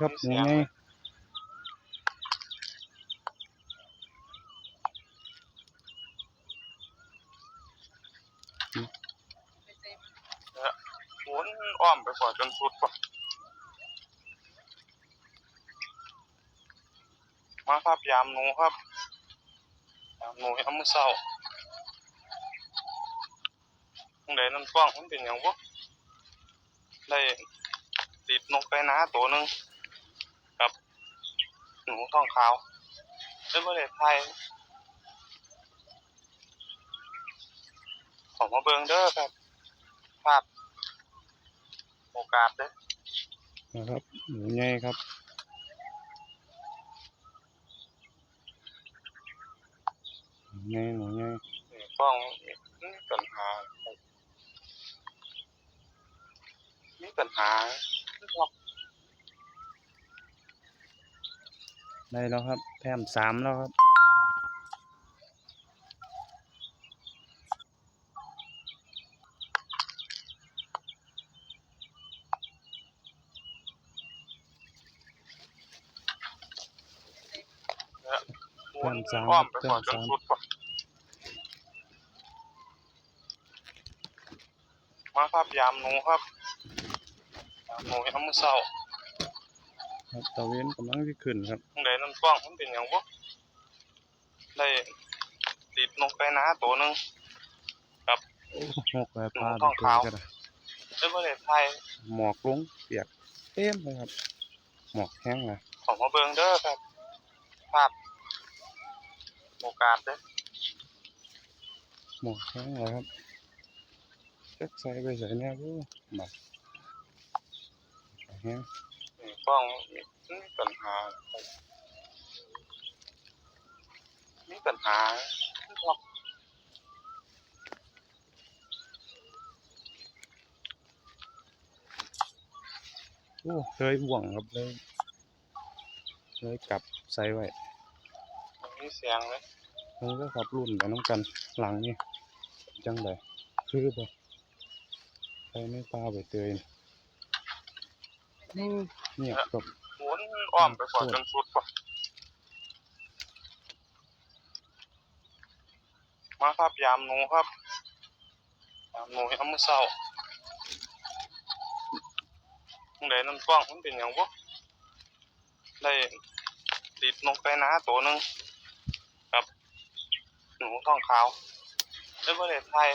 ครับหนูไงหมุนอ้อมไปก่อนจนสุดก่อนมาครับยามหนูครับยามหนูยามมื้อเช้าตรงไหนนั่นกล้องมันเป็นอย่างวะได้ติดนกไปนะตัวหนึ่งกับ หนูทองขาวได้ประเทศไทยขอมาเบิงเด้อครับ ภาพ โอกาสเด้อนะครับหนูไงครับหนูไงหนูไงนี่กล้องมีปัญหามีปัญหา ได้แล้วครับแต้มสามแล้วครับหมุนสามอ้อมไปก่อนจสานมสุดก่อนมาครับยามหนูครับยามหนูยามมื้อเช้า ครับตะเวนกำลังที่ขึ้นครับตรงไหนนั่นกล้องมันเป็นอย่างวะได้ติดนกไปนะตัวหนึ่งหกแบบพาหนูไปทองเจอขาวกันนะได้ประเทศไทยหมอกลงเปียกเต็มเลยครับ หมอกแห้งนะขอมาเบิงเด้อครับ ภาพโอกาสเด้อหมอกแห้งเลยครับจักใส่ไปใส่เนี่ยกูบักแห้ง นี่กล้องมีปัญหา มีปัญหาโอ้เคยบ่วงครับเลยเลยกลับใส่ไว้มีเสียงเลยมันก็ขับรุ่นไปน้ำกันหลังนี่จังไดคือบ่ไปในป่าไปเตยนี่ เงียบกับหมุนอ้อมไปก่อนจนสุดก่อนมาครับยามหนูครับยามหนูยามมื้อเช้าตรงไหนนั่นกล้องมันเป็นอย่างวะได้ติดนกไปนะตัวหนึ่งกับ หนูทองขาวได้ประเทศไทย